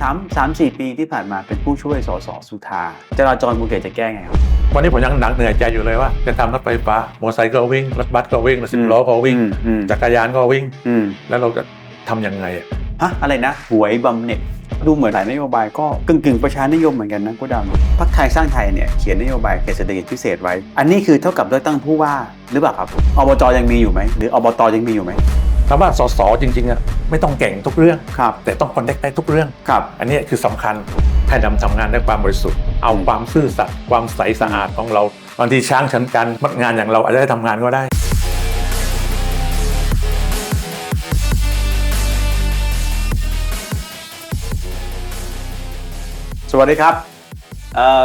สามสามสี่ปีที่ผ่านมาเป็นผู้ช่วยสสสุธาจราจรภูเก็ตจะแก้ไงครับ วันนี้ผมยังหนักเหนื่อยใจอยู่เลยว่าจะทำรถไฟฟ้า มอเตอร์ไซค์ก็วิ่ง รถบัสก็วิ่งรถสิบล้อก็วิ่ง อืมอืมจักรยานก็วิ่ง อืมแล้วเราจะทำยังไงอะฮะอะไรนะหวยบำเหน็จดูเหมือนหลายนโยบายก็กึ่งกึ่งๆประชานิยมเหมือนกันนะก็ดำพรรคไทยสร้างไทยเนี่ยเขียนนโยบายเขตเศรษฐกิจพิเศษไว้ อันนี้คือเท่ากับเลือกตั้งผู้ว่าหรือเปล่าครับอบจยังมีอยู่ไหมหรืออบตยังมีอยู่ไหม ถามว่าสสจริงๆอะไม่ต้องเก่งทุกเรื่องครับแต่ต้องคอนเนคได้ทุกเรื่องครับอันนี้คือสำคัญให้ดำทำงานด้วยความบริสุทธิ์เอาความซื่อสัตย์ความใสสะอาดของเราบางทีช้างชันกันมัดงานอย่างเราอาจจะได้ทำงานก็ได้สวัสดีครับเอ่อ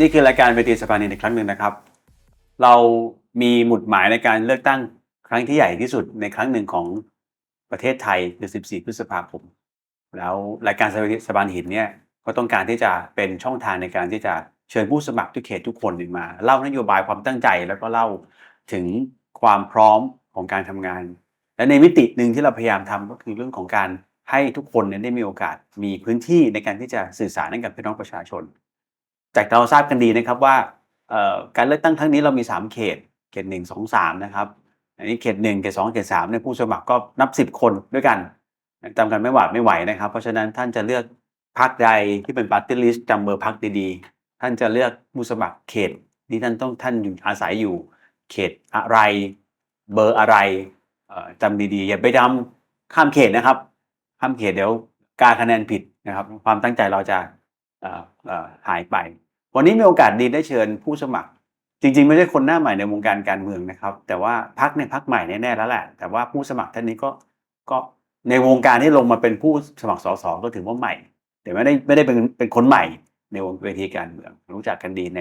นี่คือรายการเวทีสภานินอีกครั้งหนึ่งนะครับ เรามีหมุดหมายในการเลือกตั้ง ครั้งที่ใหญ่ที่สุดในครั้งหนึ่งของประเทศไทยคือ 14 พฤษภาคม แล้วรายการสภาสภาหินเนี่ยก็ต้องการที่จะเป็นช่องทางในการที่จะเชิญผู้สมัครทุกเขตทุกคนมาเล่านโยบายความตั้งใจแล้วก็เล่าถึงความพร้อมของการทำงาน และในมิติหนึ่งที่เราพยายามทำก็คือเรื่องของการให้ทุกคนเนี่ยได้มีโอกาสมีพื้นที่ในการที่จะสื่อสารกับพี่น้องประชาชน จากเราทราบกันดีนะครับว่าการเลือกตั้งครั้งนี้เรามี 3 เขต เขตหนึ่งสองสามนะครับ อันนี้เขตหนึ่งเขตสองเขตสามเนี่ยผู้สมัครก็นับสิบคนด้วยกันจำกันไม่หวาดไม่ไหวนะครับ เพราะฉะนั้นท่านจะเลือกพรรคใดที่เป็นปาร์ตี้ลิสต์จำเบอร์พรรคดีๆ ท่านจะเลือกผู้สมัครเขตที่ท่านต้องท่านอยู่อาศัยอยู่ เขตอะไร เบอร์อะไรจำดีๆ อย่าไปจำข้ามเขตนะครับ ข้ามเขตเดี๋ยวการคะแนนผิดนะครับ ความตั้งใจเราจะหายไป วันนี้มีโอกาสดีได้เชิญผู้สมัคร จริงๆ ไม่ใช่คนหน้าใหม่ในวงการการเมืองนะครับ แต่ว่าพักในยพักใหม่แน่ๆแล้วแหละ แต่ว่าผู้สมัครท่านนี้ก็ก็ในวงการที่ลงมาเป็นผู้สมัครสสก็ถือว่าใหม่ แต่ไม่ได้ไม่ได้เป็นเป็นคนใหม่ในวงเวทีการเมือง รู้จักกันดีใน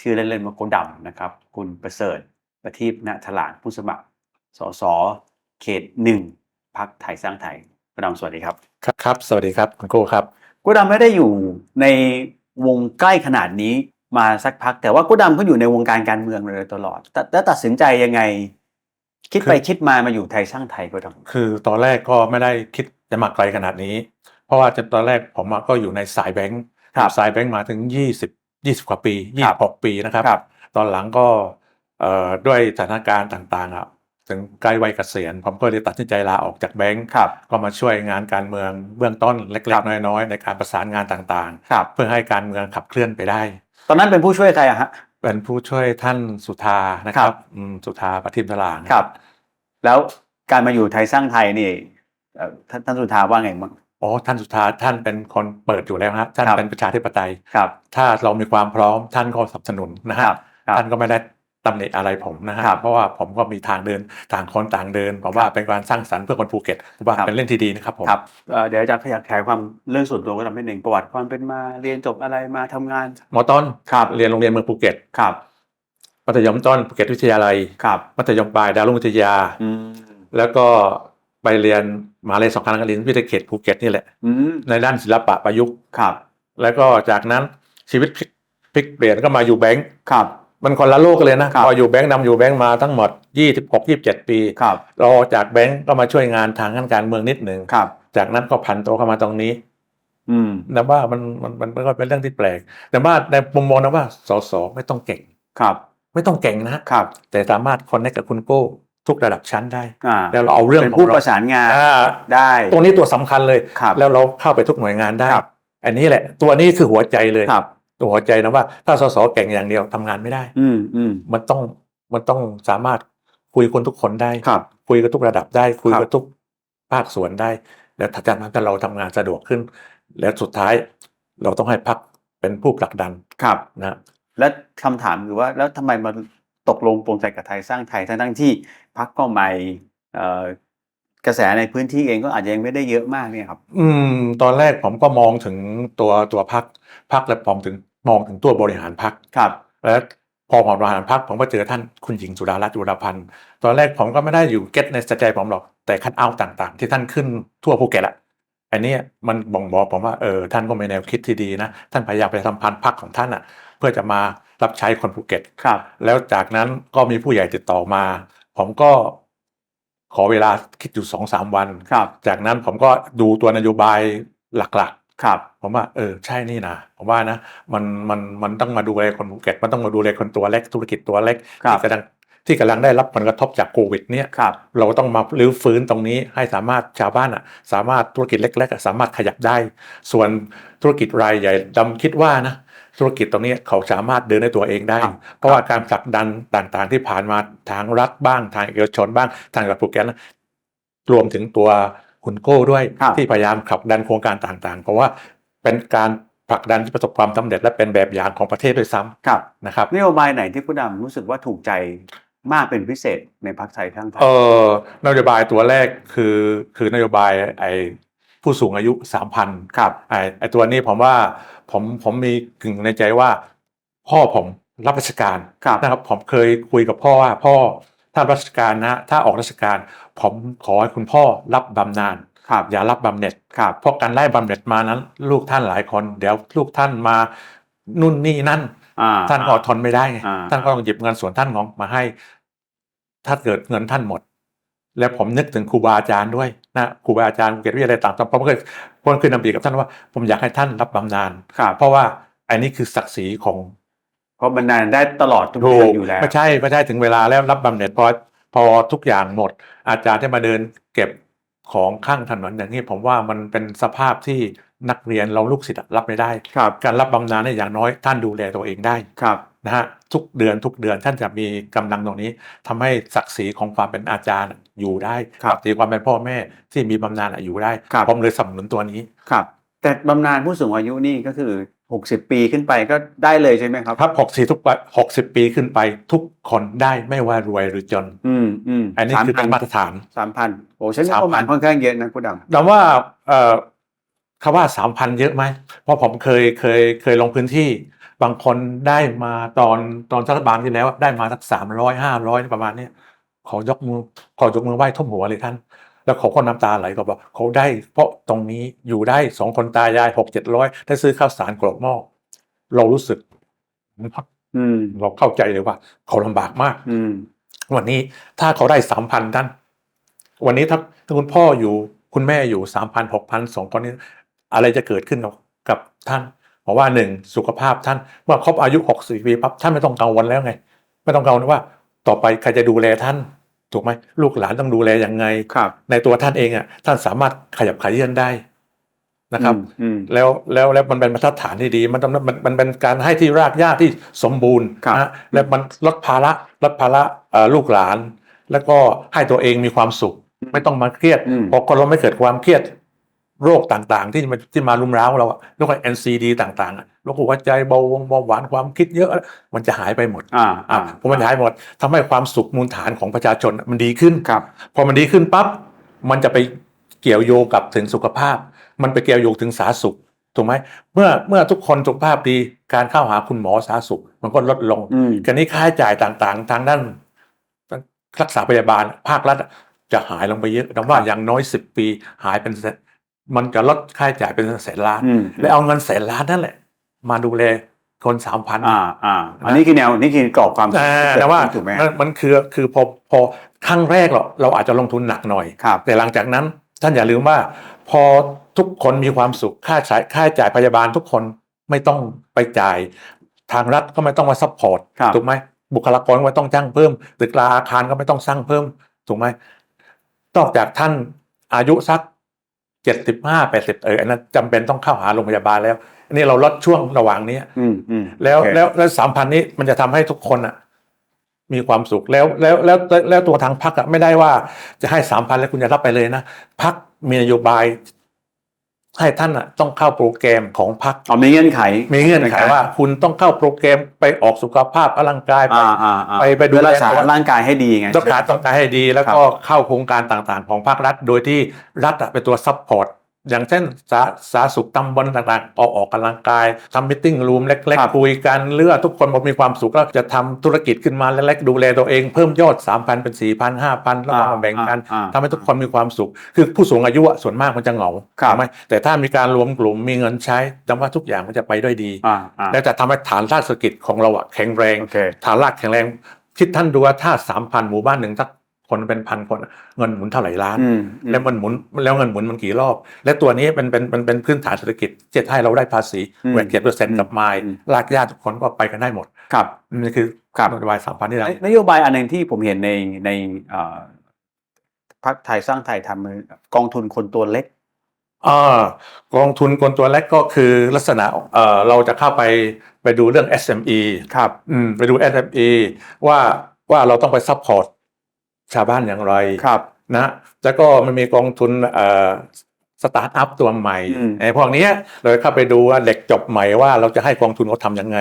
ชื่อเล่นๆว่าโคดำนะครับ คุณประเสริฐประทีปณถลานผู้สมัครสสเขตหนึ่งพักไทยสร้างไทยโคดำสวัสดีครับครับครับ สวัสดีครับคุณโก้ครับโกดำไม่ได้อยู่ในวงใกล้ขนาดนี้ มาสักพัก แต่ว่าโกดำก็อยู่ในวงการการเมืองมาโดยตลอดแต่แล้วตัดสินใจยังไง คิดไปคือคิดมามาอยู่ไทยสร้างไทยโกดคือตอนแรกก็ไม่ได้คิดจะมาไกลขนาดนี้ เพราะว่าตอนแรกผมก็อยู่ในสายแบงค์สายแบงค์มาถึง20 20กว่าปี26ปีนะครับครับ ตอนหลังก็เอ่อด้วยสถานการณ์ต่างๆอะถึงใกล้วัยเกษียณผมก็เลยตัดสินใจลาออกจากแบงค์ครับก็มาช่วยงานการเมืองเบื้องต้นเล็ครักบๆน้อยๆ ในการประสานงานต่างครับๆเพื่อให้การเมืองขับเคลื่อนไปได้ ตอนนั้นเป็นผู้ช่วยใครอะฮะ เป็นผู้ช่วยท่านสุธานะคครัรับบ อืมสุธาปทิมทลางครับ แล้วการมาอยู่ไทยสร้างไทยนี่เอ่อท่านท่านสุธาว่าไงบ้าง อ๋อท่านสุธาท่านเป็นคนเปิดอยู่แล้วฮะท่านครับ เป็นประชาธิปไตย ครับ ถ้าเรามีความพร้อมท่านก็สนับสนุนนะคฮะรับครับ ท่านก็ไม่ได้ ตำหนิอะไรผมนะฮะครับเพราะว่าผมก็มีทางเดินต่างคนต่างเดินผมว่าเป็นการสร้างสรรค์เพื่อคนภูเก็ตผมว่าครับเป็นเรื่องที่ดีนะครับผมครับเอ่อเดี๋ยวจะขยายขยายความเรื่องส่วนตัวก็ทำให้หนึ่งประวัติความเป็นมาเรียนจบอะไรมาทำงานหมอต้นครับเรียนโรงเรียนเมืองภูเก็ตครับมัธยมต้นภูเก็ตวิทยาลัยครับมัธยมปลายดาวรุ่งวิทยาอืมแล้วก็ไปเรียนมหาลัยสงขลานครินทร์วิทยาเขตภูเก็ตนี่แหละอืมในด้านศิลปะประยุกต์ครับ แล้วก็จากนั้นชีวิตพลิกพลิกเปลี่ยนก็มาอยู่แบงก์ครับ มันคนละโลกกันเลยนะครับพออยู่แบงก์นำอยู่แบงก์มาทั้งหมด 26 27 ปีครับรอจากแบงก์ก็มาช่วยงานทางด้านการเมืองนิดหนึ่งครับ จากนั้นก็ผันตัวเข้ามาตรงนี้อืมนะว่ามันมันมันมันก็เป็นเรื่องที่แปลก แต่ว่าในมุมมองนะว่าสสไม่ต้องเก่งครับ ไม่ต้องเก่งนะครับ แต่สามารถคอนเนคกับคุณโก้ทุกระดับชั้นได้อ่าแล้วเราเอาเรื่องเป็นของผู้เราประสานงานอ่าได้ ตรงนี้ตัวสำคัญเลยครับแล้วเราเข้าไปทุกหน่วยงานได้ครับอันนี้แหละ ตัวนี้คือหัวใจเลยครับตัว หัวใจนะว่า ถ้าสสเก่งอย่างเดียวทำงานไม่ได้ อืมอืมมันต้องมันต้องสามารถคุยคนทุกคนได้ครับ คุยกับทุกระดับได้ คุยครักับบทุกภาคส่วนได้ แล้วถ้าจากนั้นถ้าเราทำงานสะดวกขึ้น แล้วสุดท้ายเราต้องให้พักเป็นผู้ผลักดันครับนะและคำถามคือว่าแล้วทำไมมันตกลงปรงใจกับไทยสร้างไทยทั้งทั้งๆที่พักก็ใหม่เอ่อกระแสในพื้นที่เองก็อาจจะยังไม่ได้เยอะมากเนี่ยครับ อืม ตอนแรกผมก็มองถึงตัวตัวพักพักและผมถึง มองถึงตัวบริหารพักครับแล้วพอผมบริหารพักผมก็เจอท่านคุณหญิงสุดารัตน์จุลพันธ์ตอนแรกผมก็ไม่ได้อยู่เก็ตในใจผมหรอกแต่คัดเอาท์ต่างๆ ที่ท่านขึ้นทั่วภูเก็ตอะอันเนี้ยมันบ่งบอกผมว่าเออท่านก็มีแนวคิดที่ดีนะ ท่านพยายามไปทำพันธ์พักของท่านอะเพื่อจะมารับใช้คนภูเก็ตครับ แล้วจากนั้นก็มีผู้ใหญ่ติดต่อมา ผมก็ขอเวลาคิดอยู่สองสามวันครับจากนั้นผมก็ดูตัวนโยบายหลัก ครับ ผมว่าเออใช่นี่นะผมว่านะมันมันมันต้องมาดูแลคนภูเก็ตมันต้องมาดูแลคนตัวเล็กธุรกิจตัวเล็กครับที่กำลังที่กำลังได้รับผลกระทบจากโควิดเนี่ยครับเราต้องมารื้อฟื้นตรงนี้ให้สามารถชาวบ้านอะสามารถธุรกิจเล็กๆอะสามารถขยับได้ ส่วนธุรกิจรายใหญ่ดำคิดว่านะธุรกิจตรงนี้เขาสามารถเดินได้ตัวเองได้ครับเพราะว่าการผลักดันต่างๆ ที่ผ่านมาทางรัฐบ้างทางเอกชนบ้างทางกับภูเก็ตนะรวมถึงตัว คุณโก้ด้วยครับที่พยายามขับดันโครงการต่างๆ เพราะว่าเป็นการผลักดันที่ประสบความสำเร็จและเป็นแบบอย่างของประเทศด้วยซ้ำครับนะครับนโยบายไหนที่ผู้นำรู้สึกว่าถูกใจมากเป็นพิเศษในพรรคไทยทั้งไทยเอ่อนโยบายตัวแรกคือคือนโยบายไอ้ผู้สูงอายุสามพันครับไอ้ไอ้ตัวนี้ผมว่าผมผมมีกึ่งในใจว่า พ่อผมรับราชการครับนะครับผมเคยคุยกับพ่อว่าพ่อ ถ้ารับราชการนะถ้าออกราชการผมขอให้คุณพ่อรับบำนาญครับอย่ารับบำเหน็จครับเพราะการไล่บำเหน็จมานั้น ลูกท่านหลายคน เดี๋ยวลูกท่านมานู่นนี่นั่นอ่าท่านก็ทนไม่ได้ไงอ่าท่านก็ต้องหยิบเงินส่วนท่านของมาให้ ถ้าเกิดเงินท่านหมด แล้วผมนึกถึงครูบาอาจารย์ด้วยนะครูบาอาจารย์เกียรติวิทยาลัยต่างๆผมเคยผมเคยนำเรียนกับท่านว่า ผมอยากให้ท่านรับบำนาญครับเพราะว่าอันนี้คือศักดิ์ศรีของ เพราะบรรดาลได้ตลอดทุกถูเดือนกอยู่แล้วไม่ใช่ไม่ใช่ถึงเวลาแล้วรับบำเหน็จพอพอทุกอย่างหมด อาจารย์ที่มาเดินเก็บของข้างถนนอย่างนี้ผมว่ามันเป็นสภาพที่นักเรียนเราลูกศิษย์รับไม่ได้ครับการรับบำนาญเนี่ยอย่างน้อยท่านดูแลตัวเองได้ครับนะฮะทุกเดือนทุกเดือนท่านจะมีกำลังตรงนี้ทำให้ศักดิ์ศรีของความเป็นอาจารย์อยู่ได้ครับศักดิ์ศรีความเป็นพ่อแม่ที่มีบำนาญอยู่ได้ครับผมเลยสนับสนุนตัวนี้ครับ แต่บำนาญผู้สูงอายุนี่ก็คือ 60ปีขึ้นไปก็ได้เลยใช่ไหมครับครับหกสี่ทุกหกสิบปีขึ้นไปทุกคนได้ไม่ว่ารวยหรือจน อืมอืมอันนี้คือเป็นมาตรฐานสามพันโอ้ใช้งบประมาณ3,000ค่อนข้างเยอะนะผู้ดำแต่ว่าเอ่อคำว่าสามพันเยอะไหมเพราะผมเคยเคยเคยลงพื้นที่ บางคนได้มาตอนตอนรัฐบาลที่แล้วได้มาสักสามร้อยห้าร้อยประมาณเนี้ยขอยกมือขอยกมือไหว้ท่วมหัวเลยท่าน แล้วเขาก็น้ำตาไหลก็บอกเขาได้ เพราะตรงนี้อยู่ได้สองคนตายายหกเจ็ดร้อยได้ซื้อข้าวสารกรอกหม้อเรารู้สึกอืมเราเข้าใจเลยว่า เขาลำบากมาก อืมวันนี้ถ้าเขาได้สามพันท่านวันนี้ถ้าถ้าคุณพ่ออยู่คุณแม่อยู่สามพันหกพันสองคนนี้ อะไรจะเกิดขึ้นกับกับท่านเพราะว่าหนึ่งสุขภาพท่านเมื่อครบอายุหกสิบปีปั๊บท่านไม่ต้องกังวลแล้วไง ไม่ต้องกังวลว่า ต่อไปใครจะดูแลท่าน ถูกไหมลูกหลานต้องดูแลยังไงครับในตัวท่านเองอะท่านสามารถขยับขยื่นได้นะครับอืมแล้วแล้วแล้วมันเป็นมาตรฐานที่ดี มันต้องมันมันเป็นการให้ที่รากหญ้าที่สมบูรณ์ครับนะและมันลดภาระลดภาระเอ่อลูกหลาน แล้วก็ให้ตัวเองมีความสุข ไม่ต้องมาเครียดอืมพอคนเราไม่เกิดความเครียด โรคต่างๆ ที่มาที่มารุมเร้าเราอะโรค NCD ต่างๆอะโรคหัวใจเบาหวงเบาหวานความคิดเยอะ มันจะหายไปหมดอ่าอะอ่าพอมันหายหมดทำให้ความสุขมูลฐานของประชาชนมันดีขึ้นครับพอมันดีขึ้นปั๊บมันจะไปเกี่ยวโยงกับถึงสุขภาพ มันไปเกี่ยวโยงถึงสาธารณสุขถูกไหมเมื่อเมื่อทุกคนสุขภาพดีการเข้าหาคุณหมอสาธารณสุข มันก็ลดลงอืมกันนี้ค่าใช้จ่ายต่างๆ ทางด้านรักษาพยาบาลภาครัฐจะหายลงไปเยอะแต่ว่าครับอย่างน้อยสิบปีหายเป็นแสน มันจะลดค่าใช้จ่ายเป็นแสนล้านอืมและเอาเงินแสนล้านนั่นแหละ มาดูแลคนสามพันอ่าอ่าอันนี้คือแนวนี่คือกรอบความอ่าแต่ว่าถูกไหมมันมันคือคือพอพอครั้งแรกเราเราอาจจะลงทุนหนักหน่อยครับแต่หลังจากนั้นท่านอย่าลืมว่า พอทุกคนมีความสุขค่าใช้ค่าใช้จ่ายพยาบาลทุกคนไม่ต้องไปจ่าย ทางรัฐก็ไม่ต้องมาซัพพอร์ตครับถูกไหมบุคลากรก็ไม่ต้องจ้างเพิ่มตึกราอาคารก็ไม่ต้องสร้างเพิ่มถูกไหมนอกจากท่านอายุสัก เจ็ดสิบห้าแปดสิบเอออันนั้นจำเป็นต้องเข้าหาโรงพยาบาลแล้วอันนี้เราลดช่วงระหว่างนี้อืมอืมแล้วโอเคแล้วแล้วสามพันนี้มันจะทำให้ทุกคนอะ มีความสุขแล้วแล้วแล้วแล้วแล้วตัวทางพักอะไม่ได้ว่าจะให้สามพันแล้วคุณจะรับไปเลยนะพักมีนโยบาย ให้ท่านอะต้องเข้าโปรแกรมของพักอ๋อมีเงื่อนไข มีเงื่อนไขว่า คุณต้องเข้าโปรแกรมไปออกสุขภาพอลังกายไปอ่าอ่าอ่าไปไปดูเพื่อรักษาแลตัวร่างกายให้ดีไงต้องการต้องการให้ดี แล้วก็เข้าโครงการต่างๆ ของภาครัฐ โดยที่รัฐอะเป็นตัวซัพพอร์ต อย่างเช่นสาสาธารณสุขตำบลต่างๆ ออกออกกำลังกายทำมิ팅รูมเล็กครับๆคุยกันเลือกทุกคนบอกมีความสุขแล้วจะทำธุรกิจขึ้นมาเล็กๆดูแลตัวเองเพิ่มยอด 3,000 เป็น 4,000 5,000 แล้วก็มาแบ่งกันอ่าทำให้ทุกคนมีความสุข คือผู้สูงอายุอะส่วนมากมันจะเหงาครับถูกไหมแต่ถ้ามีการรวมกลุ่มมีเงินใช้จำว่าทุกอย่างมันจะไปด้วยดีอ่าอ่าแล้วจะทำให้ฐานรากเศรษฐกิจของเราอะแข็งแรงโอเคฐานรากแข็งแรงคิดท่านดูว่าถ้า3,000หมู่บ้านหนึ่งสัก คนเป็นพันคนเงินหมุนเท่าไหร่ล้านอืมแล้วมันหมุนแล้วเงินหมุนมันกี่รอบ และตัวนี้เป็นเป็นเป็นเป็นพื้นฐานเศรษฐกิจจะให้เราได้ภาษีอืมแหวนเจ็ดเปอร์เซ็นต์อืมกับไม้อืมรากหญ้าทุกคนก็ไปกันได้หมดครับนี่คือครับนโยบายสามพันที่เรานโยบายอันหนึ่งที่ผมเห็นในในเอ่อพรรคไทยสร้างไทยทำคือกองทุนคนตัวเล็กอ่ากองทุนคนตัวเล็กก็คือลักษณะเอ่อเราจะเข้าไปไปดูเรื่อง SME ครับอืมไปดู SME ว่าว่าเราต้องไปซัพพอร์ต ชาวบ้านอย่างไรครับนะแล้วก็มันมีกองทุนเอ่อสตาร์ทอัพตัวใหม่อืมไอ้พวกเนี้ยเราเข้าไปดูว่าเด็กจบใหม่ว่าเราจะให้กองทุนเขาทำยังไง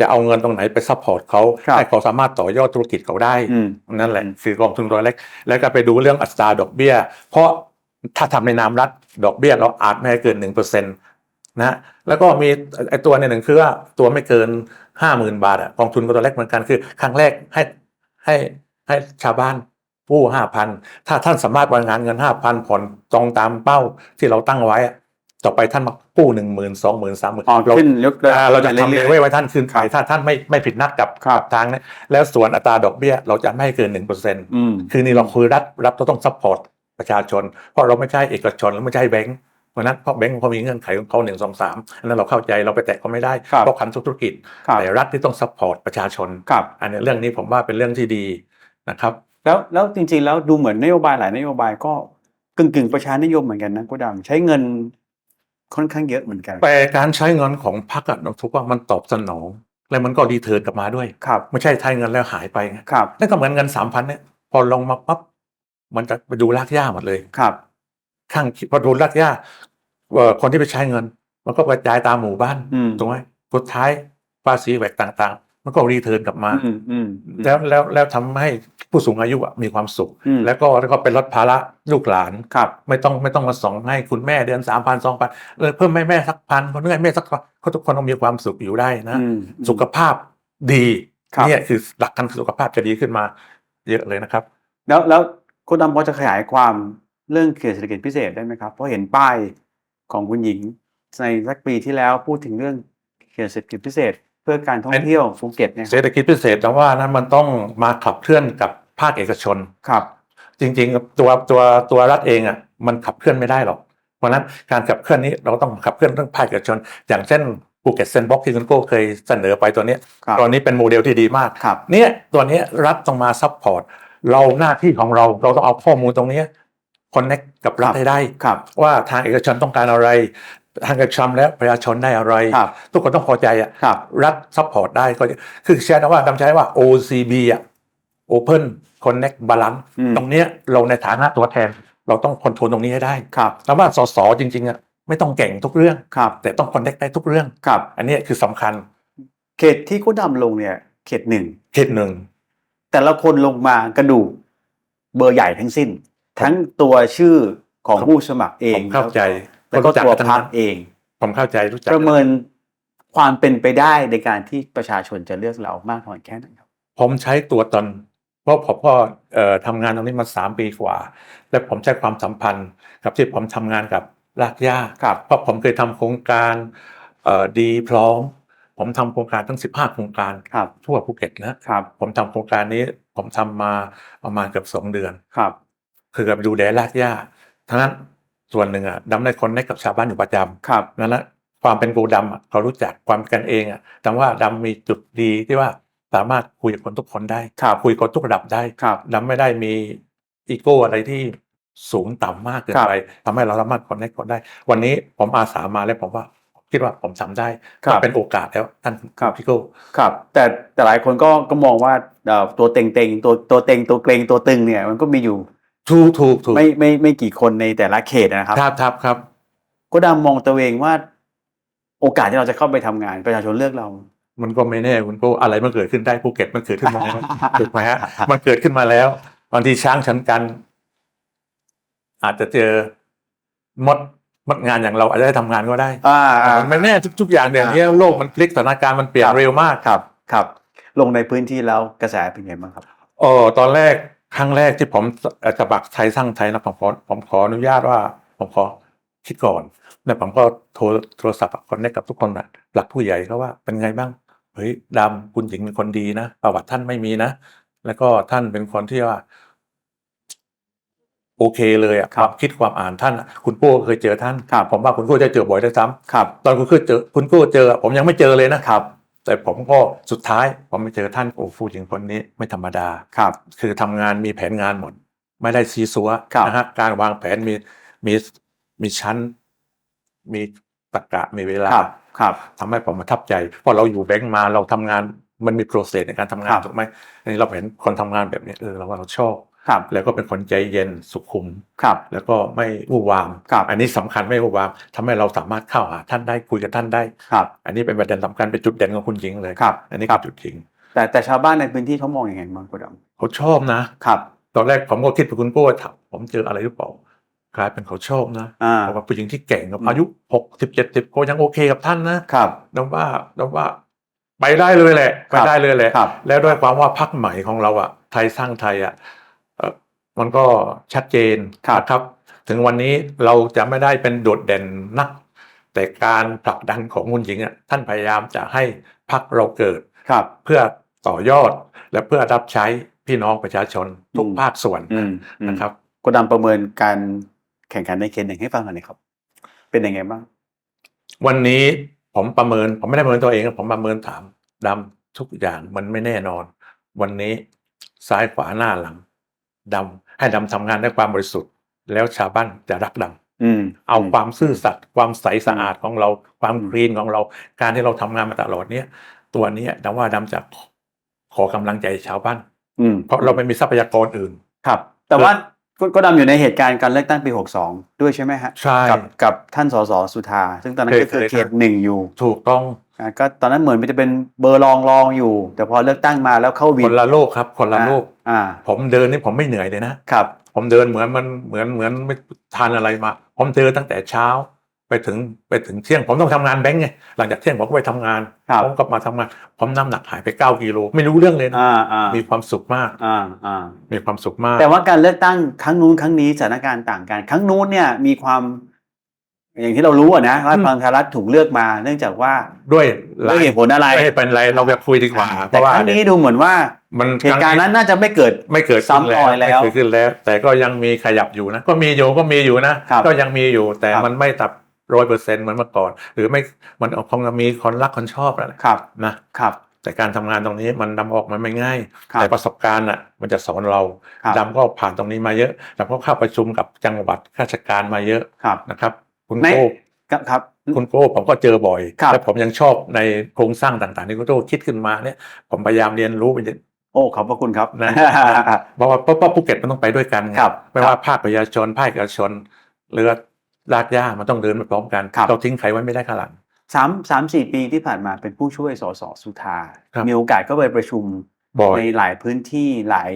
จะเอาเงินตรงไหนไปซัพพอร์ตเขาครับให้เขาสามารถต่อยอดธุรกิจเขาได้อืมนั่นแหละอืมคือกองทุนตัวเล็ก แล้วก็ไปดูเรื่องอัตราดอกเบี้ย เพราะถ้าทำในนามรัฐดอกเบี้ยเราอาจไม่ให้เกินหนึ่งเปอร์เซ็นต์นะแล้วก็มีไอ้ตัวในหนึ่งคือว่าตัวไม่เกินห้าหมื่นบาทอะกองทุนตัวเล็กเหมือนกันคือ ครั้งแรกให้ให้ให้ชาวบ้าน กู้ห้าพันถ้าท่านสามารถวางงานเงินห้าพันผ่อนตรงตามเป้าที่เราตั้งไว้อะต่อไปท่านมากู้หนึ่งหมื่นสองหมื่นสามหมื่นอ๋อเราขึ้นยกอ่าเราจะทำเลรื่อยเว้ไว้ท่านคืนครัไปบถ้าท่านไม่ไม่ผิดนัดกับครับกับทางเนี้แล้วส่วนอัตราดอกเบี้ย เราจะไม่ให้เกินหนึ่งเปอร์เซ็นต์อืมคือนี่เราคือรัฐรัฐเราต้องซัพพอร์ตประชาชน เพราะเราไม่ใช่เอกชนและไม่ใช่แบงก์เพราะฉะนั้นเพราะแบงก์เขามีเงื่อนไขของเขาหนึ่งสองสามอันนั้นเราเข้าใจเราไปแตะเขาไม่ได้ครับเพราะคันธุรกิจครับแต่รัฐที่ต้องซัพพอร์ตประชาชนครับอันนี้เรื่องนี้ผมว่าเป็นเรื่องที่ดีนะครับ แล้วแล้วจริงๆแล้วดูเหมือนนโยบายหลายนโยบายก็กึ่งกึ่งๆประชานิยมเหมือนกันนะก็ดังใช้เงินค่อนข้างเยอะเหมือนกัน แต่การใช้เงินของพรรคอะทุกว่ามันตอบสนอง และมันก็ดีเทิร์นกลับมาด้วยครับไม่ใช่ใช้เงินแล้วหายไปไงครับนั่นก็เหมือนเงินสามพันเนี่ยพอลงมาปั๊บมันจะไปดูรากหญ้าหมดเลยครับ ข้างพอดูรากหญ้าเอ่อคนที่ไปใช้เงิน มันก็กระจายตามหมู่บ้านอืมถูกไหมสุดท้ายภาษีแหวกต่างๆ มันก็รีเทิร์นกลับมาอืมอืมแล้วแล้วแล้วทำให้ผู้สูงอายุอะมีความสุขอืมแล้วก็แล้วก็เป็นลดภาระลูกหลานครับไม่ต้องไม่ต้องมาส่งให้คุณแม่เดือนสามพันสองพันเลยเพิ่มให้แม่สักพันคนนึงให้แม่สักพันเขาทุกคนต้องมีความสุขอยู่ได้นะอืมสุขภาพดีครับเนี่ยคือหลักการสุขภาพจะดีขึ้นมา เยอะเลยนะครับ แล้วแล้วคุณดำพอจะขยายความเรื่องเขตเศรษฐกิจพิเศษได้ไหมครับ เพราะเห็นป้ายของคุณหญิงในสักปีที่แล้วพูดถึงเรื่องเขตเศรษฐกิจพิเศษเพื่อการท่องเที่ยวภูเก็ตเนี่ยเศรษฐกิจพิเศษแต่ว่านั้นมันต้องมาขับเคลื่อนกับภาคเอกชนครับ จริงๆตัวตัวตัวรัฐเองอะมันขับเคลื่อนไม่ได้หรอกเพราะฉะนั้นการขับเคลื่อนนี้เราต้องขับเคลื่อนเรื่องภาคเอกชน อย่างเช่นภูเก็ตเซนบ็อกที่คุณโก้เคยเสนอไปตัวเนี้ยครับตัวนี้เป็นโมเดลที่ดีมากครับเนี่ยตัวเนี้ยรัฐต้องมาซัพพอร์ตเราหน้าที่ของเราเราต้องเอาข้อมูลตรงเนี้คอนเน็กกับรัฐให้ได้ครับว่าทางเอกชนต้องการอะไร ทางเอกชนและประชาชนได้อะไรครับทุกคนต้องพอใจอะครับรัฐซัพพอร์ตได้ก็จะคือใช้คำว่าดำใช้ว่า OCB อะ Open Connect Balance อืมตรงเนี้ยเราในฐานะตัวแทน เราต้องคอนโทรลตรงนี้ให้ได้ครับแล้วว่าสสจริงๆอะไม่ต้องเก่งทุกเรื่องครับแต่ต้องคอนเน็กได้ทุกเรื่องครับอันเนี้ยคือสำคัญ เขตที่คุณดำลงเนี่ย เขตหนึ่งเขตหนึ่งแต่ละคนลงมากระดูกเบอร์ใหญ่ทั้งสิ้น ทั้งตัวชื่อของครับผู้สมัครเอผงมเข้าใจ แล้วก็รู้จัตัวกันทั้งพรรนั้คนเองผมเข้าใจรู้จักประเมินความเป็นไปได้ในการที่ประชาชนจะเลือกเรามากน้อยแค่ไหนครับ ผมใช้ตัวตนเพราะผมก็เอ่อทำงานตรงนี้มาสามปีกว่า และผมใช้ความสัมพันธ์กับที่ผมทำงานกับรากหญ้าครับเพราะผมเคยทำโครงการเอ่อดีพร้อม ผมทำโครงการทั้ง 15 โครงการครับทั่วภูเก็ตนะครับผมทำโครงการนี้ผมทำมาประมาณเกือบสองเดือนครับคือกับดูแลรากหญ้าทั้งนั้น ส่วนหนึ่งอะดำได้คนได้กับชาวบ้านอยู่ประจำครับนั่นแหละความเป็นกูดำอะเขารู้จักความกันเองอะแต่ว่าดำมีจุดดีที่ว่าสามารถคุยกับคนทุกคนได้ครับคุยกับคนทุกระดับได้ครับดำไม่ได้มีอีโก้อะไรที่สูงต่ำมากเกินครับไปทำให้เราสามารถคอนเนคคนได้ วันนี้ผมอาสามาแล้วผมว่าคิดว่าผมทำได้ครับก็เป็นโอกาสแล้วท่านครับพี่โก้ครับ แต่แต่หลายคนก็ก็มองว่าเอ่อตัวเต็งเต็งๆตัวตัวเต็งตัวเกรงตัวตึงเนี่ยมันก็มีอยู่ ถูกถูกถูกไม่ไม่ไม่กี่คนในแต่ละเขตนะครับ ครับครับครับก็ดำมองตัวเองว่า โอกาสที่เราจะเข้าไปทำงานประชาชนเลือกเรา มันก็ไม่แน่คุณโก้อะไรมันเกิดขึ้นได้ภูเก็ตมันเกิดขึ้นมาแล้วถูกไหมฮะมันเกิดขึ้นมาแล้วบางทีช้างชันกัน อาจจะเจอมดมดงานอย่างเราอาจจะได้ทำงานก็ได้ อ่าอ่ามันไม่แน่ทุก ๆ อย่างเดี๋ยวนี้โลกมันพลิกสถานการณ์มันเปลี่ยคนรับเร็วมากครับ ครับ ลงในพื้นที่แล้วกระแสเป็นไงบ้างครับโอ้ตอนแรก ครั้งแรกที่ผมเอ่อจะบักไทยสร้างไทยนะผมขอผมขออนุญาตว่า ผมขอคิดก่อนแล้วผมก็โทรโทรศัพท์คอนเนคกับทุกคนนะหลักผู้ใหญ่เขาว่าเป็นไงบ้างเฮ้ยดำคุณหญิงเป็นคนดีนะประวัติท่านไม่มีนะ แล้วก็ท่านเป็นคนที่ว่า โอเคเลยอะครับวามคิดความอ่านท่านอะคุณโก้เคยเจอท่านครับผมว่าคุณโก้จะเจอบ่อยด้วยซ้ำครับตอนคุณโก้เจอคุณโก้เจอ ผมยังไม่เจอเลยนะครับ แต่ผมก็สุดท้ายผมไปเจอท่านโอ้ผู้หญิงคนนี้ไม่ธรรมดาครับ คือทำงานมีแผนงานหมด ไม่ได้ซีซัวครับนะฮะการวางแผนมีมีมีชั้น มีตรรกะมีเวลาครับครับทำให้ผมประทับใจเพราะเราอยู่แบงก์มาเราทำงานมันมีโปรเซสในการทำงาคนรับถูกไหมอันนี้เราเห็นคนทำงานแบบนี้เออเราว่าเราชอบ ครับแล้วก็เป็นคนใจเย็นสุขุมครับแล้วก็ไม่วู่วามครับอันนี้สำคัญไม่วู่วามทำให้เราสามารถเข้าหาท่านได้คุยกับท่านได้ครับอันนี้เป็นประเด็นสำคัญเป็นจุดเด่นของคุณหญิงเลยครับอันนี้ครัคืบอจุดหญิงแต่แต่ชาวบ้านในพื้นที่เขามองยังไงบ้างคุณดเขาชอบนะำครับตอนแรกผมก็คิดว่าคุณโก้ถามผมเจออะไรหรือเปล่ากลายเป็นเขาชอบนะอ่าเพราะว่าผู้หญิงที่เก่งกับอืมอายุหกสิบเจ็ดสิบก็ยังโอเคกับท่านนะครับน้องว่าน้องว่าไปได้เลยแหละคไปรับได้เลยแหละครับแล้วด้วยความว่าพักใหม่ของเราอะไทยสร้างไทยอะเอ่อ มันก็ชัดเจนครับนะครับ ถึงวันนี้เราจะไม่ได้เป็นโดดเด่นนัก แต่การผลักดันของคุณหญิงอะท่านพยายามจะให้พักเราเกิดครับ เพื่อต่อยอดและเพื่อรับใช้พี่น้องประชาชนทุกอืมภาคส่วนอืมอืมนะครับคุณดำประเมินการแข่งขันในเคนหนึ่งให้ฟังหน่อยครับ เป็นยังไงบ้าง วันนี้ผมประเมินผมไม่ได้ประเมินตัวเองผมประเมินถามดำทุกอย่างมันไม่แน่นอน วันนี้ซ้ายขวาหน้าหลัง ดำให้ดำทำงานด้วยความบริสุทธิ์ แล้วชาวบ้านจะรักดำอืมเอาความซื่อสัตย์ความใสสะอาดของเรา ความอืมคลีนของเรา การที่เราทำงานมาตลอดเนี้ยตัวเนี้ยดำว่าดำจะขอกำลังใจชาวบ้านอืมเพราะเราไม่มีทรัพยากรอื่นครับ แต่ว่า ก็ก็ดำอยู่ในเหตุการณ์การเลือกตั้งปี 62 ด้วยใช่ไหมฮะใช่กับกับท่านสสสุธา ซึ่งตอนนั้นก็คือเคยเขตหนึ่งอยู่ถูกต้องอ่าก็ตอนนั้นเหมือนมันจะเป็นเบอร์รองรองอยู่ แต่พอเลือกตั้งมาแล้วเข้าวิคนนละโลกครับ คนละโลกอ่า ผมเดินนี่ผมไม่เหนื่อยเลยนะครับ ผมเดินเหมือนมันเหมือนเหมือนไม่ทานอะไรมา ผมเดินตั้งแต่เช้า ไปถึงไปถึงเที่ยงผมต้องทำงานแบงค์ไงหลังจากเที่ยงผมก็ไปทำงานครับผมกลับมาทำงานผมน้ำหนักหายไปเก้ากิโลไม่รู้เรื่องเลยนะอ่าอ่ามีความสุขมากอ่าอ่ามีความสุขมาก แต่ว่าการเลือกตั้งครั้งนู้นครั้งนี้สถานการณ์ต่างกัน ครั้งนู้นเนี่ยมีความอย่างที่เรารู้อะนะว่าอืมพลังประชารัฐถูกเลือกมา เนื่องจากว่าด้วยหด้ลาวยยเหตุผลอะไรไม่เป็นไรเราจะคุยดีกว่า เพแต่ราะว่าครั้งนี้ดูเหมือนว่ามันเหตุการณ์นั้นน่าจะไม่เกิดไม่เกิดขึ้นซ้ำรอยแล้วไม่เกิดขึ้นแล้ว แต่ก็ยังมีขยับอยู่นะ ก็มีอยู่ก็มีอยู่นะครับก็ยังมีอยู่แต่ครับมันไม่ตับ ร้อยเปอร์เซ็นต์เหมือนเมื่อก่อน หรือไม่มันคงจะมีคนรักคนชอบแหละครับนะครับ แต่การทำงานตรงนี้มันดำออกมันไม่ง่ายครับแต่ประสบการณ์อะมันจะสอนเราครับดำก็ผ่านตรงนี้มาเยอะดำก็เข้าประชุมกับจังหวัดข้าราชการมาเยอะครับนะครับ คุณในโก้ครับครับคุณโก้ผมก็เจอบ่อยครับและผมยังชอบในโครงสร้างต่างๆที่คุณโก้คิดขึ้นมาเนี่ย ผมพยายามเรียนรู้ไปโอ้ขอบพระคุณครับนะเพราะว่าเพราะว่าภูเก็ตมันต้องไปด้วยกันไงครับไม่ว่าภาคประชาชนภาคเอกชนเรือ ลากย่ามันต้องเดินไปพร้อมกัน ครับ เราทิ้งใครไว้ไม่ได้ข้างหลัง สามสามสี่ปีที่ผ่านมาเป็นผู้ช่วยสสสุธาครับ มีโอกาสก็ไปประชุมบ่อย ในหลายพื้นที่หลาย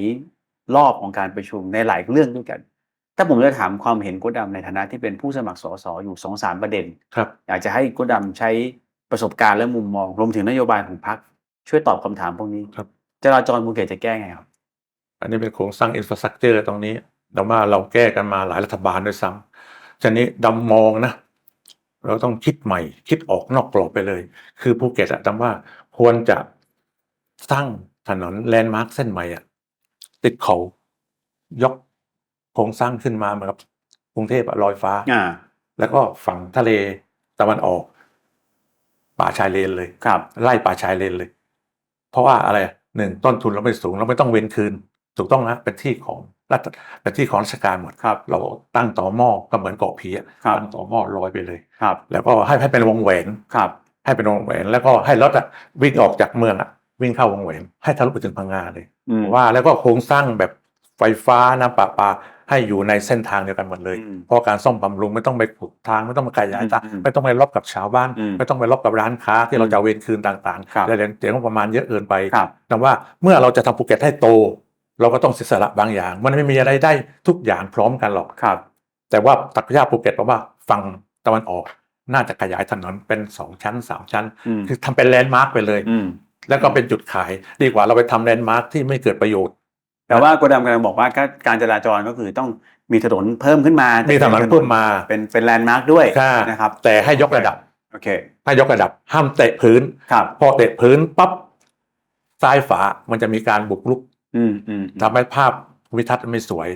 รอบของการประชุมในหลายเรื่องด้วยกัน ถ้าผมจะถามความเห็นโกดำในฐานะที่เป็นผู้สมัครสสอยู่สองสามประเด็นครับ อยากจะให้โกดำใช้ประสบการณ์และมุมมองรวมถึงนโยบายของพรรคช่วยตอบคำถามพวกนี้ครับ จราจรภูเก็ตจะแก้ไงครับ อันนี้เป็นโครงสร้างอินฟราสตรักเจอร์ตรงนี้ แต่ว่าเราแก้กันมาหลายรัฐบาลด้วยซ้ำ ฉะนี้ดำมองนะ เราต้องคิดใหม่ คิดออกนอกกรอบไปเลย คือภูเก็ตอะดำว่าควรจะสร้างถนนแลนด์มาร์คเส้นใหม่อะติดเขายกโครงสร้างขึ้นมาเหมือนกับกรุงเทพอะลอยฟ้าอ่าแล้วก็ฝั่งทะเลตะวันออก ป่าชายเลนเลยครับ ไล่ป่าชายเลนเลย เพราะว่าอะไรหนึ่งต้นทุนเราไม่สูงเราไม่ต้องเว้นคืน ถูกต้องนะเป็นที่ของ รัฐเป็นที่ของราชการหมดครับ เราตั้งต่อหม้อก็เหมือนเกาะผีอะครับตั้งต่อหม้อลอยไปเลยครับ แล้วก็ให้ให้เป็นวงแหวนครับ ให้เป็นวงแหวน แล้วก็ให้รถอะวิ่งออกจากเมืองอะวิ่งเข้าวงแหวนให้ทะลุไปถึงพังงาเลยอืมว่าแล้วก็โครงสร้างแบบไฟฟ้าน้ำประปาให้อยู่ในเส้นทางเดียวกันหมดเลยอืมเพราะการซ่อมบำรุงไม่ต้องไปขุดทางไม่ต้องมาขยายทางอืมไม่ต้องไปรบกับชาวบ้านอืมไม่ต้องไปรบกับร้านค้าที่เราจะเอาเวรคืนต่างครับๆและเดี๋ยวงบประมาณเยอะเกินไปครับแต่ว่าเมื่อเราจะทำภูเก็ตให้โต เราก็ต้องเสียสละบางอย่าง มันไม่มีอะไรได้ทุกอย่างพร้อมกันหรอกครับ แต่ว่าตักพยาภูเก็ตบอกว่าฝั่งตะวันออก น่าจะขยายถนนเป็นสองชั้นสามชั้นอืมคือทำเป็นแลนด์มาร์กไปเลยอืมแล้วก็เป็นจุดขายดีกว่าเราไปทำแลนด์มาร์กที่ไม่เกิดประโยชน์ แต่ว่าโกดำกำลังบอกว่าก็การจราจรก็คือต้องมีถนนเพิ่มขึ้นมา มีถนนเพิ่มมาเป็นเป็นแลนด์มาร์กด้วยใช่นะครับ แต่ให้ยกระดับโอเคให้ยกระดับห้ามเตะพื้นครับพอเตะพื้นปั๊บซ้ายฝามันจะมีการบุกรุก อืมอืม ทำให้ภาพวิทัศน์ไม่สวย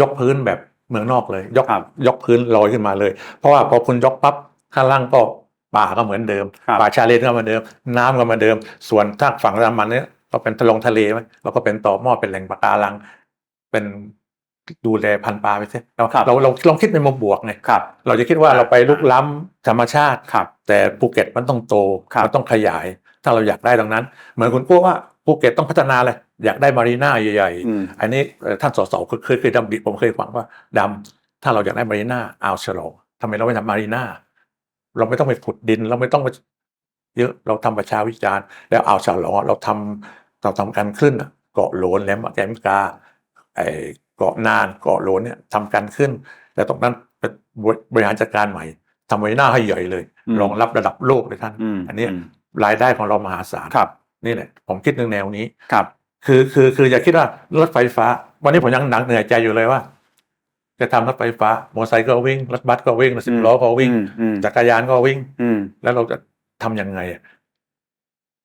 ยกพื้นแบบเมืองนอกเลย ยกครับยกพื้นลอยขึ้นมาเลย เพราะว่าพอคุณยกปั๊บข้างล่างก็ป่าก็เหมือนเดิม ครับ ป่าชายเลนก็เหมือนเดิม น้ำก็เหมือนเดิม ส่วนถ้าฝั่งอันดามันเนี่ยก็เป็นทะลงทะเลไหมเราก็เป็นต่อหม้อเป็นแหล่งปะการัง เป็นดูแลพันธุ์ปลาไปเสียเราครับ เราเราลองคิดในมุมบวกไงครับ เราจะคิดว่าเราไปลุกล้ำธรรมชาติ ครับ แต่ภูเก็ตมันต้องโตครับ มันต้องขยาย ถ้าเราอยากได้ตรงนั้น เหมือนคุณกู้ว่าภูเก็ตต้องพัฒนาเลย อยากได้มารีนาใหญ่อืมๆอันนี้เอ่อท่านสสเคยเคยเคยดำดิผมเคยฟังว่าดำถ้าเราอยากได้มารีนาอ่าวฉลองทำไมเราไม่ทำมารีนาเราไม่ต้องไปขุดดิน เราไม่ต้องไปเยอะเราทำประชาวิจารณ์แล้วอ่าวฉลองเราทำเราทำการขึ้นน่ะเกาะโหลนแหลมแหลมกาไอเกาะนานเกาะโหลนเนี่ยทำการขึ้นแต่ตรงนั้นเป็นบริหารจัดการใหม่ทำมารีนาให้ใหญ่เลยอืมรองรับระดับโลกเลยท่านอืมอันเนี้ยอืมรายได้ของเรามหาศาลครับนี่แหละผมคิดในแนวนี้ครับ คือคือคืออย่าคิดว่ารถไฟฟ้า วันนี้ผมยังหนักเหนื่อยใจอยู่เลยว่า จะทำรถไฟฟ้ามอเตอร์ไซค์ก็วิ่งรถบัสก็วิ่งรถสิบล้อก็วิ่งอืมอืมจักรยานก็วิ่ง อืมแล้วเราจะทำยังไงอะ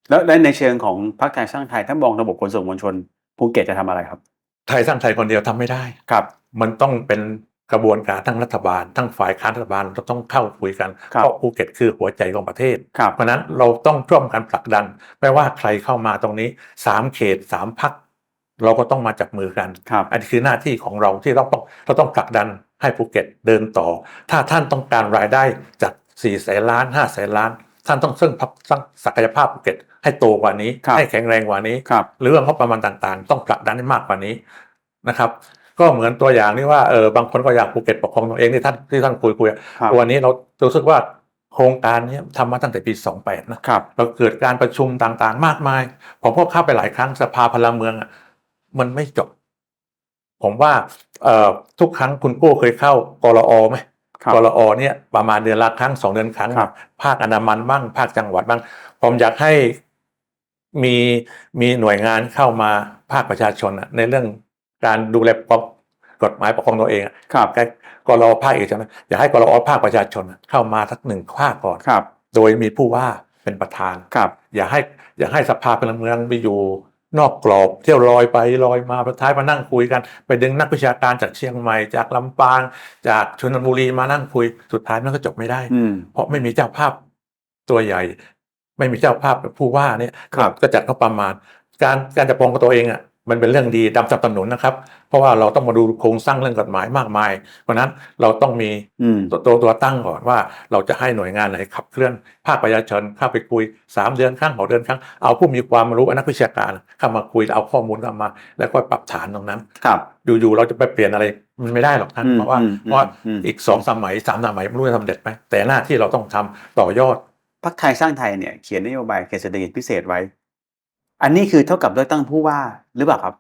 แล้วและในเชิงของพรรคไทยสร้างไทยถ้ามองระบบขนส่งมวลชนภูเก็ตจะทำอะไรครับ ไทยสร้างไทยคนเดียวทำไม่ได้ครับ มันต้องเป็น กระบวนการทั้งรัฐบาล ทั้งฝ่ายค้านรัฐบาลเราต้องเข้าคุยกันครับเพราะภูเก็ตคือหัวใจของประเทศครับเพราะฉะนั้นเราต้องร่วมกันผลักดันไม่ว่าใครเข้ามาตรงนี้สามเขตสามพักเราก็ต้องมาจับมือกันครับอันนี้คือหน้าที่ของเราที่เราต้องเราต้องผลักดันให้ภูเก็ตเดินต่อ ถ้าท่านต้องการรายได้จาก4ี่แสนล้าน5แสนล้าน ท่านต้องสร้างสร้างศักยภาพภูเก็ตให้โตกว่านี้ครับให้แข็งแรงกว่านี้ครับหรือว่างบประมาณต่างๆ ต้องผลักดันให้มากกว่านี้นะครับ ก็เหมือนตัวอย่างที่ว่าเออบางคนก็อยากภูเก็ตปกครองตัวเองที่ท่านที่ท่านคุยคุยอะครับวันนี้เรารู้สึกว่าโครงการนี้ทำมาตั้งแต่ปี 28 นะครับเราเกิดการประชุมต่างๆ มากมาย ผมก็เข้าไปหลายครั้งสภาพลังเมืองอะมันไม่จบ ผมว่าเอ่อทุกครั้งคุณโก้เคยเข้ากรอไหมครับกรอเนี่ยประมาณเดือนละครั้งสองเดือนครั้งครับภาคอนามันบ้างภาคจังหวัดบ้าง ผมอยากให้มีมีหน่วยงานเข้ามาภาคประชาชนอะในเรื่อง การดูแลปกกฎหมายปกครองตัวเองอะครับแค่กรอภาคเอกชนนะอยากให้กรอภาคประชาชนอะเข้ามาสักหนึ่งภาคก่อนครับ โดยมีผู้ว่าเป็นประธานครับ อย่าให้อย่าให้สภาพลเมืองไปอยู่นอกกรอบเที่ยวลอยไปลอยมาสุดท้ายมานั่งคุยกัน ไปดึงนักวิชาการจากเชียงใหม่จากลำปาง จากชนบุรีมานั่งคุยสุดท้ายมันก็จบไม่ได้อืมเพราะไม่มีเจ้าภาพตัวใหญ่ ไม่มีเจ้าภาพผู้ว่าเนี่ยครับก็จัดเขาประมาณ การการจะปองกับตัวเองอะ มันเป็นเรื่องดีดำสนับสนุนนะครับ เพราะว่าเราต้องมาดูโครงสร้างเรื่องกฎหมายมากมาย เพราะฉะนั้นเราต้องมีอืมตัวตัวตัวตั้งก่อนว่า เราจะให้หน่วยงานไหนขับเคลื่อนภาคประชาชนเข้าไปคุยสามเดือนครั้งหกเดือนครั้งเอาผู้มีความรู้นักวิชาการเข้ามาคุยเอาข้อมูลเข้ามา แล้วก็ปรับฐานตรงนั้นครับอยู่ๆเราจะไปเปลี่ยนอะไรมันไม่ได้หรอกท่านอืมเพราะว่าอืมเพราะว่าอืมอีกสองสมัยสามสมัยไม่รู้จะทำเด็ดไหมแต่หน้าที่เราต้องทำต่อยอดพรรคไทยสร้างไทยเนี่ยเขียนนโยบายเขตเศรษฐกิจพิเศษไว้ อันนี้คือเท่ากับเลือกตั้งผู้ว่าหรือเปล่าครับ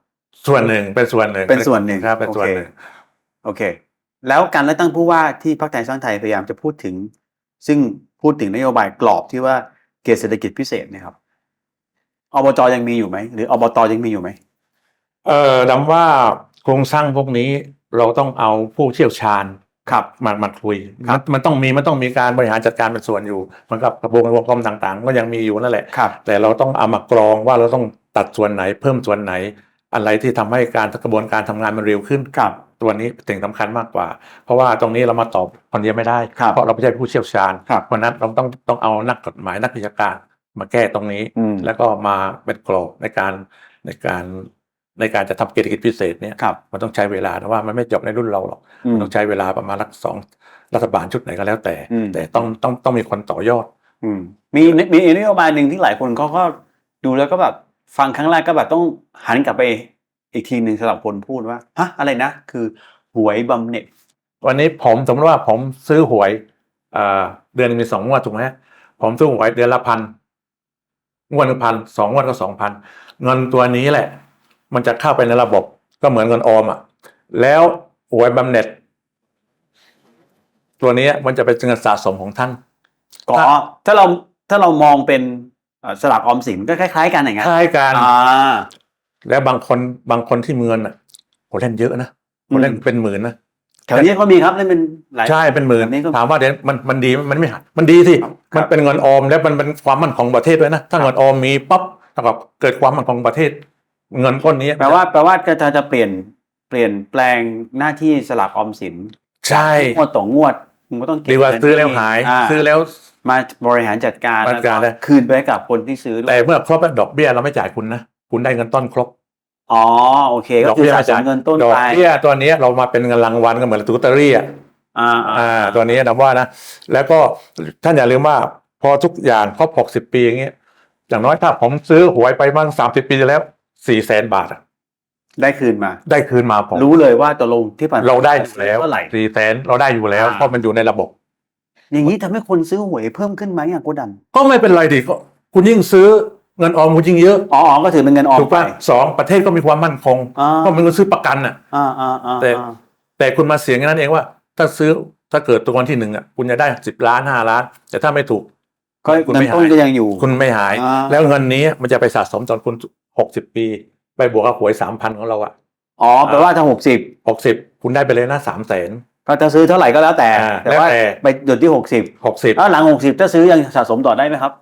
ส่วนหนึ่งเป็นส่วนหนึ่งเป็นส่วนหนึ่งครับเป็นส่วนโอเคหนึ่งโอเค แล้วการเลือกตั้งผู้ว่าที่พรรคไทยสร้างไทยพยายามจะพูดถึง ซึ่งพูดถึงนโยบายกรอบที่ว่าเขตเศรษฐกิจพิเศษเนะครับอบจยังมีอยู่ไหมหรืออบตยังมีอยู่ไหมเอ่อดำว่าโครงสร้างพวกนี้เราต้องเอาผู้เชี่ยวชาญ ครับมามาคุยครับมันมันต้องมีมันต้องมีการบริหารจัดการเป็นส่วนอยู่เหมันกับกระบวนการกรมต่างๆ ก็ยังมีอยู่นั่นแหละครับแต่เราต้องเอามากรองว่าเราต้องตัดส่วนไหน เพิ่มส่วนไหน อะไรที่ทำให้การกระบวนการทำงานมันเร็วขึ้นครับตัวนี้เป็นสิ่งสำคัญมากกว่า เพราะว่าตรงนี้เรามาตอบคนเดียวไม่ได้ครับเพราะเราไม่ใช่ผู้เชี่ยวชาญครับเพราะฉะนั้นเราต้องต้องเอานักกฎหมายนักวิชาการมาแก้ตรงนี้อืมแล้วก็มาเป็นกรอบในการในการ ในการจะทำเศรษฐกิจพิเศษเนี่ยครับมันต้องใช้เวลานะว่ามันไม่จบในรุ่นเราหรอกอืมมันต้องใช้เวลาประมาณรักสองรัฐบาลชุดไหนก็แล้วแต่อืมแต่ต้องต้องต้องมีคนต่อยอดอืมมีมีนโยบายหนึ่งที่หลายคนเขาก็ดูแล้วก็แบบฟังครั้งแรกก็แบบต้องหันกลับไปอีกทีหนึ่งสำหรับคนพูดว่าฮะอะไรนะ คือหวยบำเหน็จวันนี้ผมสมมติว่าผมซื้อหวยเอ่อเดือนหนึงมีสองงวดถูกไหมผมซื้อหวยเดือนละพันงวดหนึ่งพันสองงวดก็สองพันเงินตัวนี้แหละ มันจะเข้าไปในระบบก็เหมือนเงินออมอะ แล้วหวยบำเหน็จ ตัวนี้มันจะเป็นเงินสะสมของท่านก็ถ้าเราถ้าเรามองเป็นเอ่อสลากออมสินก็คล้าย ๆ กันอย่างเงี้ยคล้ายกันอ่าแล้วบางคนบางคนที่มีเงินอะโหเล่นเยอะนะโหเล่นอืมเป็นหมื่นนะแถวนี้ก็มีครับนั่นเป็นหลายใช่เป็นหมื่นอันนี้ก็ถามว่าเดี๋ยวมันมันดีมันไม่หักมันดีสิครับมันเป็นเงินออม แล้วมันเป็นความมั่นคงของประเทศด้วยนะถ้าเงินออมมีปั๊บเท่ากับเกิดความมั่นคงของประเทศ เงินก้อนนี้แปลว่าแปลว่าจะจะจะเปลี่ยนเปลี่ยนแปลงหน้าที่สลักออมสินใช่งวดต่องวดมึงก็ต้องเก็บดีกว่าเงินซื้อแล้วหายาซื้อแล้วมาบริหารจัดการจัดการแล้วได้คืนไปให้กับคนที่ซื้อด้วแต่ยเมื่อครบแล้วดอกเบี้ยเราไม่จ่ายคุณนะคุณได้เงินต้นครบอ๋อโอเคก็ดอกคือเบี้ยสะไม่สจ่ามยเงินต้นดอกไปเบี้ยตัวเนี้ยเรามาเป็นเงินรางวัลก็เหมือนลอตเตอรี่อะอ่าอ่าตัวนี้นะว่านะแล้วก็ท่านอย่าลืมว่าพอทุกอย่างครบหกสิบปีอย่างเงี้ยอย่างน้อยถ้าผมซื้อหวยไปมั่งสามสิบปีแล้ว สี่แสนบาทอะได้คืนมา ได้คืนมาผมรู้เลยว่าตกลงที่ผ่านเราได้อยู่แล้วเท่าไหร่ สี่แสนเราได้อยู่แล้ว อ่า เพราะมันอยู่ในระบบ อย่างนี้ทำให้คนซื้อหวยเพิ่มขึ้นไหมอะโกดันก็ไม่เป็นไรดิก็คุณยิ่งซื้อเงินออมคุณยิ่งเยอะอ๋ออ๋อก็ถือเป็นเงินออมถูกไปป่ะสองประเทศก็มีความมั่นคงอ่าก็มันก็ซื้อประกันอะ อ่าอ่าอ่าแต่แต่คุณมาเสียงแค่นั้นเองว่า ถ้าซื้อถ้าเกิดตัววันที่หนึ่งอะคุณจะได้สิบล้านห้าล้าน แต่ถ้าไม่ถูก ก็คุณเงินไม่หาย ต้นก็ยังอยู่ คุณไม่หาย อ่า แล้วเงินนี้มันจะไปสะสมตอนคุณ หกสิบปี ไปบวกกับหวยสามพันของเราอะอ๋อแปลว่าถ้าหกสิบหกสิบคุณได้ไปเลยนะสามแสนก็จะซื้อเท่าไหร่ก็แล้วแต่อ่าแต่ว่าแล้วแต่ไปหยุดที่หกสิบหกสิบแล้วหลังหกสิบถ้าซื้อยังสะสมต่อได้ไหมครับ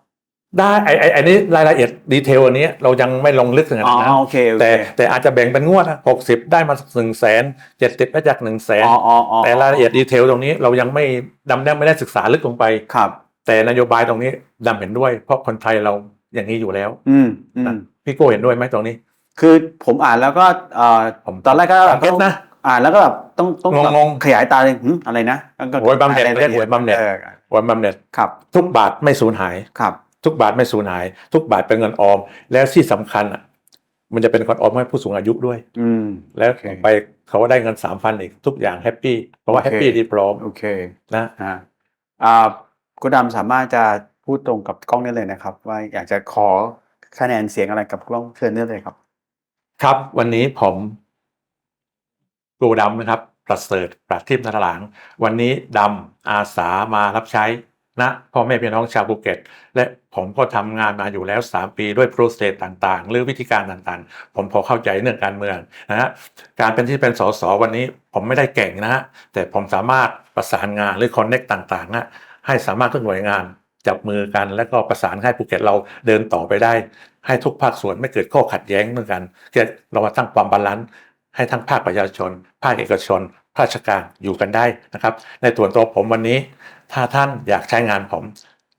ได้ไอ้ไอ้ไอ้นี้รายละเอียดดีเทลอันนี้เรายังไม่ลงลึกถึงขอ๋นาอดนั้นโอเคโอเคแต่แต่อาจจะแบ่งเป็นงวดหกสิบได้มาหนึ่งแสนเจ็ดสิบได้จากหนึ่งแสนอ๋ออ๋ออ๋อแต่รายละเอียดดีเทลตรงนี้เรายังไม่ดำแนบไม่ได้ศึกษาลึกลงไปครับ แต่นโยบายตรงนี้ดำเห็นด้วย เพราะคนไทยเรา อย่างนี้อยู่แล้ว อืมอืนะมพี่โก้เห็นด้วยไหมตรงนี้ คือผมอ่านแล้วก็เอ่อผมตอนแรกก็ผมเก็ตนะอ่านแล้วก็แบบต้องต้องแบบงงขยายตาเลยหึอะไรนะแล้วก็หวยบำเหน็จรายละเรียกหวยบำเหน็จออวันบำเหน็จครับ ทุกบาทไม่สูญหายครับ ทุกบาทไม่สูญหาย ทุกบาทเป็นเงินออม แล้วที่สำคัญอะ มันจะเป็นคนออมให้ผู้สูงอายุด้วย อืมแล้วโอเคต่อไปเขาก็ได้เงินสามพันอีกทุกอย่างแฮปปี้เพราะว่าโอแฮเคปปี้ดีพร้อมโอเคนะฮะอ่าคุณดำสามารถจะ พูดตรงกับกล้องได้เลยนะครับ ว่าอยากจะขอคะแนนเสียงอะไรกับกล้องเชิญได้เลยครับ ครับวันนี้ผมโกดำนะครับ ประเสริฐประทีปนาถลางวันนี้ดำอาสามารับใช้นะพ่อแม่พี่น้องชาวภูเก็ต และผมก็ทำงานมาอยู่แล้ว 3 ปีด้วยโปรเซสต่างๆ หรือวิธีการต่างๆ ผมพอเข้าใจเรื่องการเมืองนะฮะการเป็นที่เป็นสสวันนี้ผมไม่ได้เก่งนะฮะแต่ผมสามารถประสานงานหรือคอนเน็กต่างๆนะให้สามารถทุกหน่วยงาน จับมือกัน แล้วก็ประสานให้ภูเก็ตเราเดินต่อไปได้ ให้ทุกภาคส่วนไม่เกิดข้อขัดแย้งเหมือนกันเกิดเรามาตั้งความบาลานซ์ให้ทั้งภาคประชาชน ภาคเอกชนภาคราชการอยู่กันได้นะครับ ในส่วนตัวผมวันนี้ ถ้าท่านอยากใช้งานผม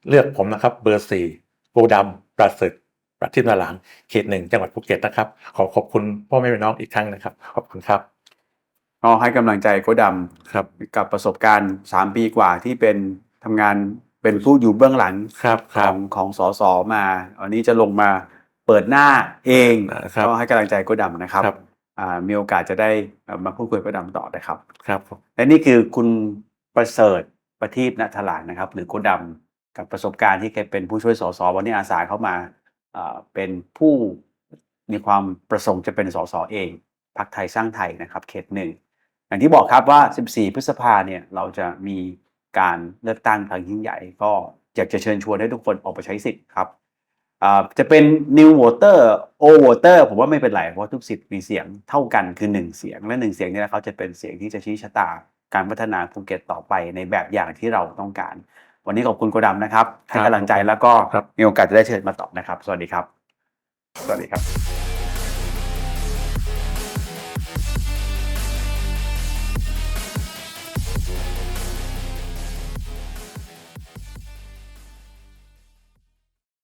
เลือกผมนะครับ เบอร์สี่โกดำประเสริฐประทิมนาหลังเขตหนึ่งจังหวัดภูเก็ตนะครับ ขอขอบคุณพ่อแม่พี่น้องอีกครั้งนะครับ ขอบคุณครับก็ให้กำลังใจโค้ชดครับำกับประสบการณ์สามปีกว่าที่เป็นทำงาน เป็นผู้อยู่เบื้องหลังครับคขรัอบงของสสมาวันนี้จะลงมาเปิดหน้าเองครับก็ให้กำลังใจโค้ชดำนะครับครับอ่ามีโอกาสจะได้เอ่อมาพูดคุยกับโค้ชดำต่อนะครับครับผมและนี่คือคุณประเสริฐประทีปณถลางนะครับ หรือโคดำกับประสบการณ์ที่แกเป็นผู้ช่วยสสวันนี้อาสาเข้ามาเอ่อเป็นผู้มีความประสงค์จะเป็นสสเองพักไทยสร้างไทยนะครับ เขตหนึ่งอย่างที่บอกครับว่า 14 พฤษภาเนี่ยเราจะมี การเลือกตั้งครั้งยิ่งใหญ่ ก็อยากจะเชิญชวนให้ทุกคนออกไปใช้สิทธิ์ครับอ่าจะเป็น new voter old voter ผมว่าไม่เป็นไร เพราะทุกสิทธิ์มีเสียงเท่ากันคือ 1 เสียง และ 1 เสียงเนี่ยเขาจะเป็นเสียงที่จะชี้ชะตาการพัฒนาภูเก็ตต่อไปในแบบอย่างที่เราต้องการ วันนี้ขอบคุณโกดำนะครับให้กำลังใจแล้วก็ครับมีโอกาสจะได้เชิญมาตอบนะครับ สวัสดีครับ สวัสดีครับ